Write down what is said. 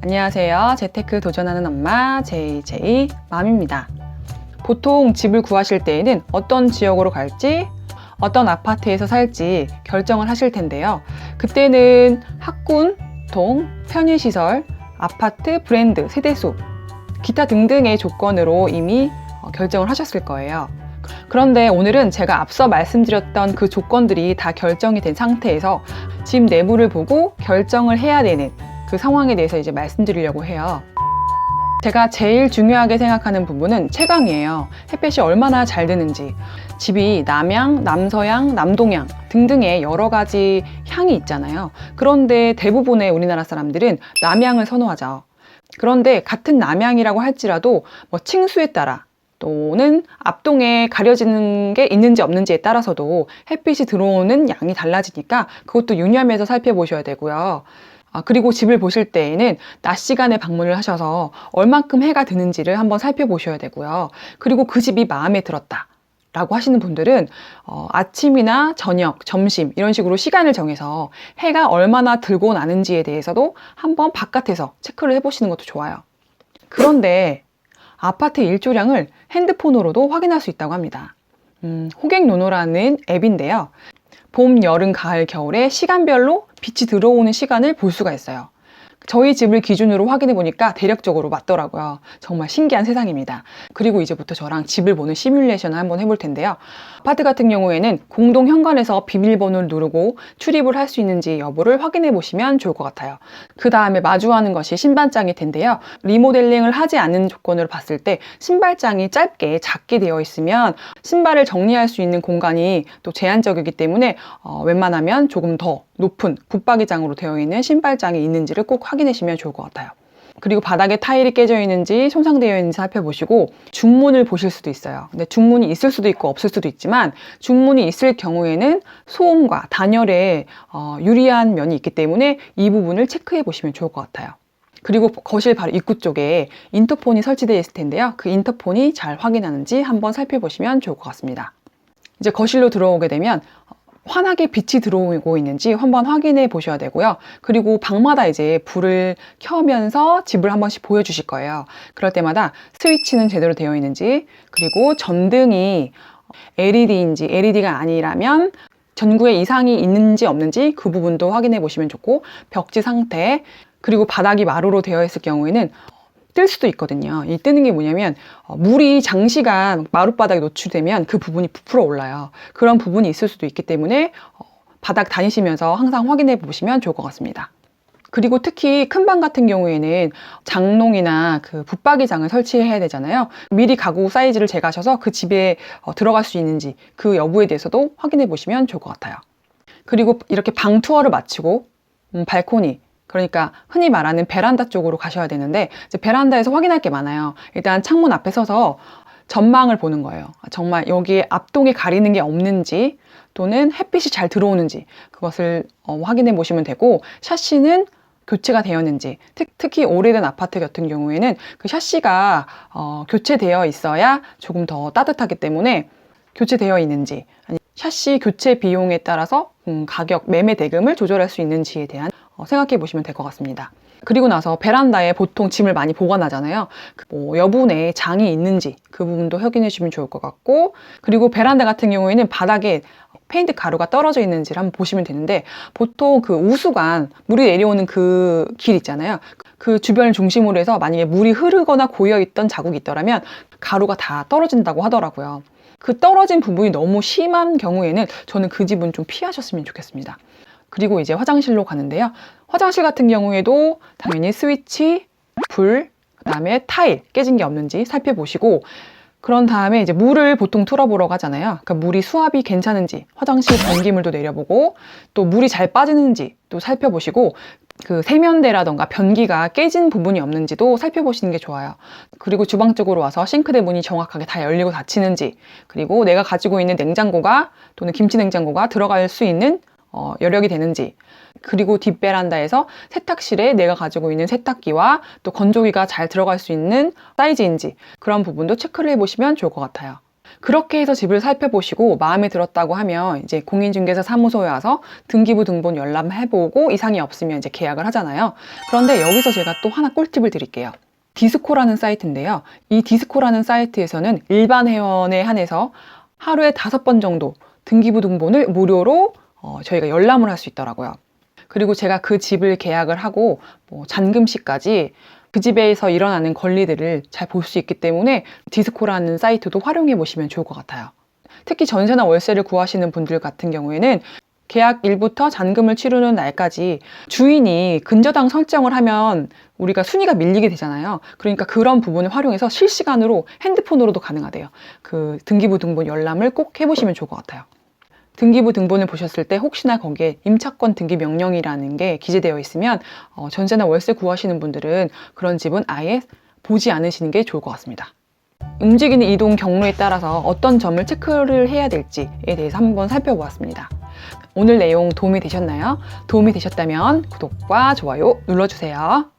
안녕하세요. 재테크 도전하는 엄마 JJ 맘입니다. 보통 집을 구하실 때에는 어떤 지역으로 갈지, 어떤 아파트에서 살지 결정을 하실 텐데요. 그때는 학군, 동, 편의시설, 아파트, 브랜드, 세대수, 기타 등등의 조건으로 이미 어, 결정을 하셨을 거예요. 그런데 오늘은 제가 앞서 말씀드렸던 그 조건들이 다 결정이 된 상태에서 집 내부를 보고 결정을 해야 되는 그 상황에 대해서 이제 말씀드리려고 해요. 제가 제일 중요하게 생각하는 부분은 채광이에요. 햇볕이 얼마나 잘 드는지. 집이 남향, 남서향, 남동향 등등의 여러 가지 향이 있잖아요. 그런데 대부분의 우리나라 사람들은 남향을 선호하죠. 그런데 같은 남향이라고 할지라도 뭐 층수에 따라 또는 앞동에 가려지는 게 있는지 없는지에 따라서도 햇빛이 들어오는 양이 달라지니까 그것도 유념해서 살펴보셔야 되고요. 아, 그리고 집을 보실 때에는 낮 시간에 방문을 하셔서 얼만큼 해가 드는지를 한번 살펴보셔야 되고요. 그리고 그 집이 마음에 들었다. 라고 하시는 분들은 어, 아침이나 저녁, 점심 이런 식으로 시간을 정해서 해가 얼마나 들고 나는지에 대해서도 한번 바깥에서 체크를 해보시는 것도 좋아요. 그런데 아파트 일조량을 핸드폰으로도 확인할 수 있다고 합니다. 음, 호객노노라는 앱인데요. 봄, 여름, 가을, 겨울에 시간별로 빛이 들어오는 시간을 볼 수가 있어요. 저희 집을 기준으로 확인해 보니까 대략적으로 맞더라고요. 정말 신기한 세상입니다. 그리고 이제부터 저랑 집을 보는 시뮬레이션을 한번 해볼 텐데요. 아파트 같은 경우에는 공동 현관에서 비밀번호를 누르고 출입을 할 수 있는지 여부를 확인해 보시면 좋을 것 같아요. 그 다음에 마주하는 것이 신발장일 텐데요. 리모델링을 하지 않은 조건으로 봤을 때 신발장이 짧게 작게 되어 있으면 신발을 정리할 수 있는 공간이 또 제한적이기 때문에 어, 웬만하면 조금 더 높은 붙박이장으로 되어 있는 신발장이 있는지를 꼭 확인하시면 좋을 것 같아요. 그리고 바닥에 타일이 깨져 있는지 손상되어 있는지 살펴보시고 중문을 보실 수도 있어요. 근데 중문이 있을 수도 있고 없을 수도 있지만 중문이 있을 경우에는 소음과 단열에 어, 유리한 면이 있기 때문에 이 부분을 체크해 보시면 좋을 것 같아요. 그리고 거실 바로 입구 쪽에 인터폰이 설치되어 있을 텐데요. 그 인터폰이 잘 확인하는지 한번 살펴보시면 좋을 것 같습니다. 이제 거실로 들어오게 되면 환하게 빛이 들어오고 있는지 한번 확인해 보셔야 되고요. 그리고 방마다 이제 불을 켜면서 집을 한 번씩 보여주실 거예요. 그럴 때마다 스위치는 제대로 되어 있는지, 그리고 전등이 LED인지 LED가 아니라면 전구에 이상이 있는지 없는지 그 부분도 확인해 보시면 좋고, 벽지 상태, 그리고 바닥이 마루로 되어 있을 경우에는 뜰 수도 있거든요. 이 뜨는 게 뭐냐면 어, 물이 장시간 마룻바닥에 노출되면 그 부분이 부풀어 올라요. 그런 부분이 있을 수도 있기 때문에 어, 바닥 다니시면서 항상 확인해 보시면 좋을 것 같습니다. 그리고 특히 큰 방 같은 경우에는 장롱이나 그 붙박이장을 설치해야 되잖아요. 미리 가구 사이즈를 재가셔서 그 집에 어, 들어갈 수 있는지 그 여부에 대해서도 확인해 보시면 좋을 것 같아요. 그리고 이렇게 방 투어를 마치고 음, 발코니 그러니까 흔히 말하는 베란다 쪽으로 가셔야 되는데 베란다에서 확인할 게 많아요. 일단 창문 앞에 서서 전망을 보는 거예요. 정말 여기에 앞동에 가리는 게 없는지 또는 햇빛이 잘 들어오는지 그것을 어, 확인해 보시면 되고 샤시는 교체가 되었는지 특, 히 오래된 아파트 같은 경우에는 그 샤시가 어, 교체되어 있어야 조금 더 따뜻하기 때문에 교체되어 있는지 샤시 교체 비용에 따라서 음, 가격 매매 대금을 조절할 수 있는지에 대한 어, 생각해 보시면 될 것 같습니다. 그리고 나서 베란다에 보통 짐을 많이 보관하잖아요. 그뭐 여분의 장이 있는지 그 부분도 확인해 주시면 좋을 것 같고 그리고 베란다 같은 경우에는 바닥에 페인트 가루가 떨어져 있는지를 한번 보시면 되는데 보통 그 우수관 물이 내려오는 그 길 있잖아요. 그 주변을 중심으로 해서 만약에 물이 흐르거나 고여 있던 자국이 있더라면 가루가 다 떨어진다고 하더라고요. 그 떨어진 부분이 너무 심한 경우에는 저는 그 집은 좀 피하셨으면 좋겠습니다. 그리고 이제 화장실로 가는데요. 화장실 같은 경우에도 당연히 스위치, 불, 그다음에 타일 깨진 게 없는지 살펴보시고 그런 다음에 이제 물을 보통 틀어보러 가잖아요. 그러니까 물이 수압이 괜찮은지 화장실 변기물도 내려보고 또 물이 잘 빠지는지 또 살펴보시고 그 세면대라던가 변기가 깨진 부분이 없는지도 살펴보시는 게 좋아요. 그리고 주방 쪽으로 와서 싱크대 문이 정확하게 다 열리고 닫히는지 그리고 내가 가지고 있는 냉장고가 또는 김치 냉장고가 들어갈 수 있는 어, 여력이 되는지 그리고 뒷베란다에서 세탁실에 내가 가지고 있는 세탁기와 또 건조기가 잘 들어갈 수 있는 사이즈인지 그런 부분도 체크를 해보시면 좋을 것 같아요. 그렇게 해서 집을 살펴보시고 마음에 들었다고 하면 이제 공인중개사 사무소에 와서 등기부 등본 열람해보고 이상이 없으면 이제 계약을 하잖아요. 그런데 여기서 제가 또 하나 꿀팁을 드릴게요. 디스코라는 사이트인데요. 이 디스코라는 사이트에서는 일반 회원에 한해서 하루에 다섯 번 정도 등기부 등본을 무료로 어, 저희가 열람을 할 수 있더라고요. 그리고 제가 그 집을 계약을 하고 뭐 잔금시까지 그 집에서 일어나는 권리들을 잘 볼 수 있기 때문에 디스코라는 사이트도 활용해 보시면 좋을 것 같아요. 특히 전세나 월세를 구하시는 분들 같은 경우에는 계약 일부터 잔금을 치르는 날까지 주인이 근저당 설정을 하면 우리가 순위가 밀리게 되잖아요. 그러니까 그런 부분을 활용해서 실시간으로 핸드폰으로도 가능하대요. 그 등기부 등본 열람을 꼭 해보시면 좋을 것 같아요. 등기부 등본을 보셨을 때 혹시나 거기에 임차권 등기 명령이라는 게 기재되어 있으면 어, 전세나 월세 구하시는 분들은 그런 집은 아예 보지 않으시는 게 좋을 것 같습니다. 움직이는 이동 경로에 따라서 어떤 점을 체크를 해야 될지에 대해서 한번 살펴보았습니다. 오늘 내용 도움이 되셨나요? 도움이 되셨다면 구독과 좋아요 눌러주세요.